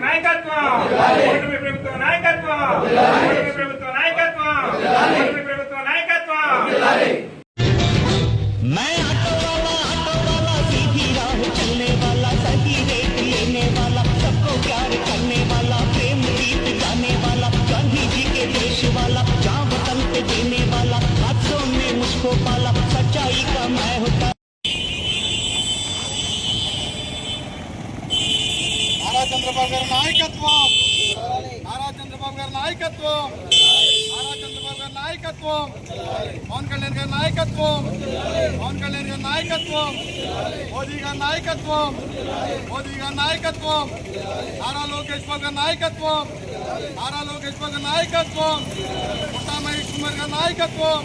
నాయకత్వం. నాయకత్వం. చంద్రబాబు గారి నాయకత్వం నారా చంద్రబాబు గారి నాయకత్వం నారా చంద్రబాబు గారి నాయకత్వం పవన్ కళ్యాణ్ గారి నాయకత్వం పవన్ కళ్యాణ్ గారి నాయకత్వం మోదీ గారి నాయకత్వం మోదీ గారి నాయకత్వం నారా లోకేష్ బాబు గారి నాయకత్వం నారా లోకేష్ బాబు గారి నాయకత్వం పుట్టా మహేష్ కుమార్ గారి నాయకత్వం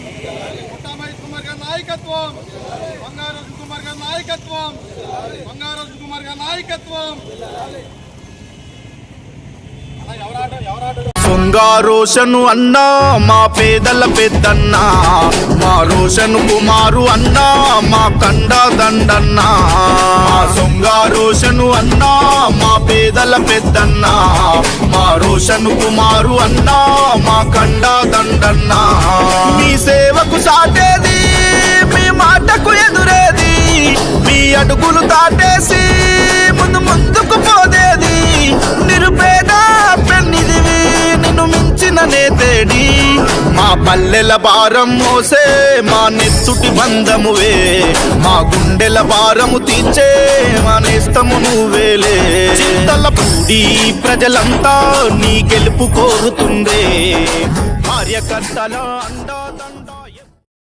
పుట్టా మహేష్ కుమార్ గారి నాయకత్వం బంగారు కుమార్ గారి నాయకత్వం బంగారు కుమార్ గారి నాయకత్వం రోషను అన్నా మా పేదల పెద్దన్నా మా రోషను కుమారు అన్నా మా కండ దండన్నా. మా సొంగ రోషను అన్నా మా పేదల పెద్దన్నా మా రోషను కుమారు అన్నా మా కండ దండన్నా. మీ సేవకు సాటేది మీ మాటకు ఎదురేది మీ అడుగులు దాటేసి మించిన తేడి. మా పల్లెల భారం మోసే మా నెత్తుటి బంధమువే. మా గుండెల భారము తీర్చే మా నేస్తము నువ్వేలే. చింతల పూడి ప్రజలంతా నీ గెలుపు కోరుతుందే కార్యకర్తల అండా